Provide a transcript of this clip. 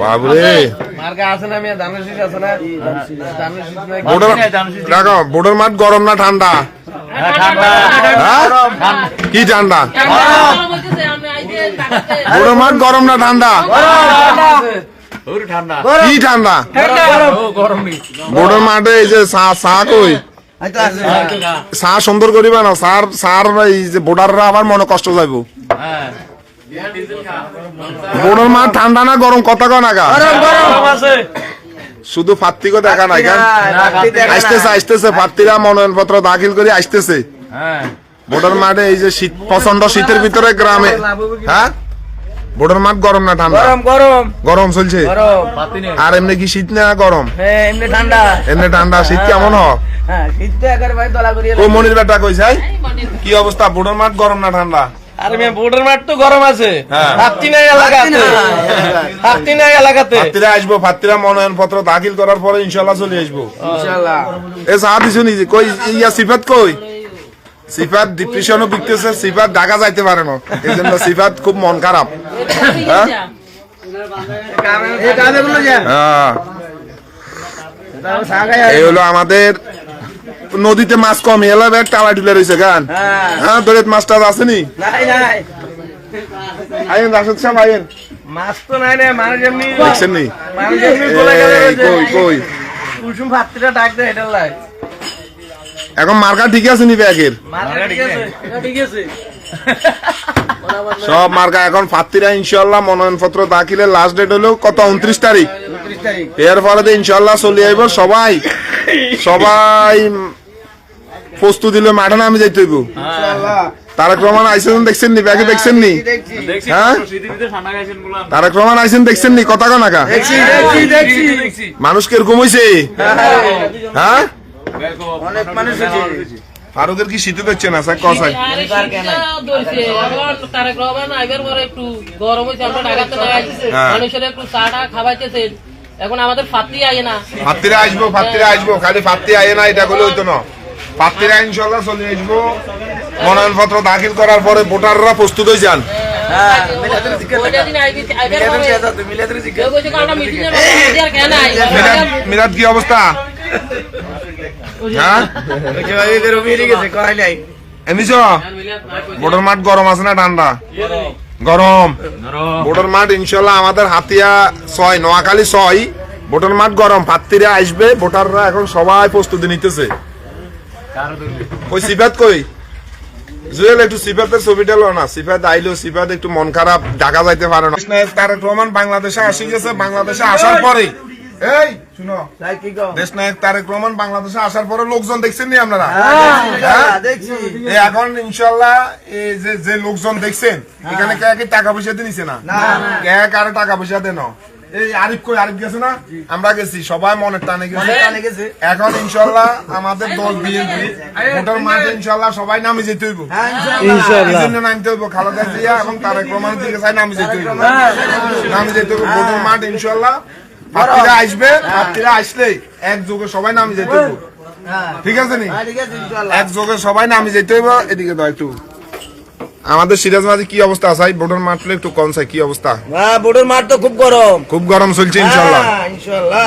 বাবরে। নাই। বোর্ডের মাঠ গরম না ঠান্ডা? হ্যাঁ? কি ঠান্ডা? বোর্ডের মাঠ গরম না ঠান্ডা? ওরে কি ঠান্ডা? বোর্ডের মাঠে এই যে চা কই? চা। সুন্দর করিবা না? সার সার এই যে বোর্ডাররা আবার মনে কষ্ট যাইব। হ্যাঁ। বোর্ডের মাঠ ঠান্ডা না গরম? কথা কন আগা শুধু ফাত্তিকে দেখা নাই কেন আসতেছে আসতেছে ফাত্তিরা মনোনয়নপত্র দাখিল করে আসতেছে। হ্যাঁ। বোর্ডার মাঠে এই যে শীত প্রচণ্ড শীতের ভিতরে গ্রামে। হ্যাঁ? বোর্ডার মাঠ গরম না ঠান্ডা? গরম গরম। গরম চলছে? আর এমনি কি শীত না গরম? হ্যাঁ এমনি ঠান্ডা। এমনি ঠান্ডা শীত কেমন হ হ্যাঁ ও মনির বেটা কইছে কি অবস্থা? বোর্ডার মাঠ গরম না ঠান্ডা? আরে মেয়ে বোর্ডের মাঠ তো গরম আছে। হ্যাঁ। হাতি নাই এলাকাতে। হাতি নাই। এলাকাতে। ফাত্তিরা আসব ফাত্তিরা মনোনয়নপত্র দাখিল করার পরে ইনশাল্লাহ চলে আসব। ইনশাআল্লাহ। এ চা দিছো নিজে। কই ইয়া সিফাত কই? সিফাত ডিপ্রেশনও বিকতেছে সিফাত ঢাকা যাইতে পারে না। এই জন্য সিফাত খুব মন খারাপ। হ্যাঁ? হ্যাঁ। এই হলো আমাদের নদীতে মাছ কম এলা ব্যাগ টালা টুলে রয়েছে গান। হ্যাঁ। হ্যাঁ দরিত মাছ টাছ আসেনি আইন রাশেদ সাহেব আইন। মাছ তো নাই রে মানুষ এমনি দেখছেন নি? মানুষ এমনি বলে গেলে এই, কই কই? কুসুম ভাতটা ডাক দে এটা লাই। এখন মার্কা ঠিক আছে নি ব্যাগের? মার্কা ঠিক আছে। ঠিক আছে। সব মার্কা এখন ফাত্তিরা ইনশাল্লাহ মনোনয়নপত্র দাখিলের লাস্ট ডেট হলো কত উনত্রিশ তারিখ? 29 তারিখ। এর ফলে তো ইনশাল্লাহ চলে আইব সবাই। সবাই প্রস্তুতি দিলে মাঠে নামে যাইতে হইব। তারেক রহমান আইসেন দেখছেন নি ব্যাগে দেখছেন নি দেখছি দেখছি। হ্যাঁ? বললাম তারেক রহমান আইসেন দেখছেন নি কথা কনাকা দেখছি দেখছি দেখছি। দেখছি। মানুষ কীরকম হয়েছে হ্যাঁ? অনেক মানুষ আছে ফারুকের কি শীতে দেখছে না স্যার কসাই আরে শীতটা ধরছে, আবার তারেক রহমান আইবার পরে একটু গরম হয়েছে আমরা ঢাকাতে হ্যাঁ। মানুষের একটু এখন আমাদের ফাতি আয় না ফাত্তিরা আসব ফাত্তিরা আসব খালি ফাত্তি আয় না এটা বলে হইতো না। ফাত্তিরা ইনশাল্লাহ চলে আসব। মনোনয়নপত্র দাখিল করার পরে ভোটাররা প্রস্তুত হয়ে যান। মিরাজ কি অবস্থা? হ্যাঁ? মাঠ গরম আছে না ঠান্ডা? গরম। ভোটার মাঠ ইনশাল্লাহ আমাদের হাতিয়া ছয়, নোয়াখালী ছয়। ভোটার মাঠ গরম। পাত্রীরা আসবে, ভোটাররা এখন সবাই প্রস্তুতি নিতেছে। ওই সিফাত কই? জুয়েল একটু সিফাতের ছবিটা লো না। সিফাত আইলো সিফাত একটু মন খারাপ ঢাকা যাইতে পারে না। তারেক রহমান বাংলাদেশে আসি গেছে বাংলাদেশে আসার পরে এই শুনো। তাই কি কও? দেশ নায়ক তারেক রহমান বাংলাদেশে আসার পরে লোকজন দেখছেন নি আপনারা? হ্যাঁ এই এখন ইনশাল্লাহ যে যে লোকজন দেখছেন এখানে কে কে টাকা পয়সা দিয়ে নিছে না? কে কারে টাকা পয়সা দেন এই আরিফ কই আরিফ গেছে না? আমরা গেছি সবাই মনের টানে গেছে। এখন ইনশাল্লাহ আমাদের দল বিএনপি। ভোটার মাঠে ইনশাল্লাহ সবাই নামে যেতে হইব। হ্যাঁ নামতে হইব খালেদা জিয়া এবং তারেক রহমানের দিকে চাই নামে যেতে হইব। নামে যেতে হইব। ভোটার মাঠ ইনশাল্লাহ প্রার্থীরা আসবে প্রার্থীরা আসলে একযোগে সবাই নামে যেতে হইব। হ্যাঁ। ঠিক আছে নি? একযোগে সবাই নামে যেতে হইব। এদিকে দাও একটু। আমাদের সিরাজ মাঝে কি অবস্থা? আছে বোর্ডের মাঠ একটু কম চাই কি অবস্থা? হ্যাঁ বোর্ডের মাঠ তো খুব গরম। খুব গরম চলছে ইনশাল্লাহ হ্যাঁ, ইনশাআল্লাহ।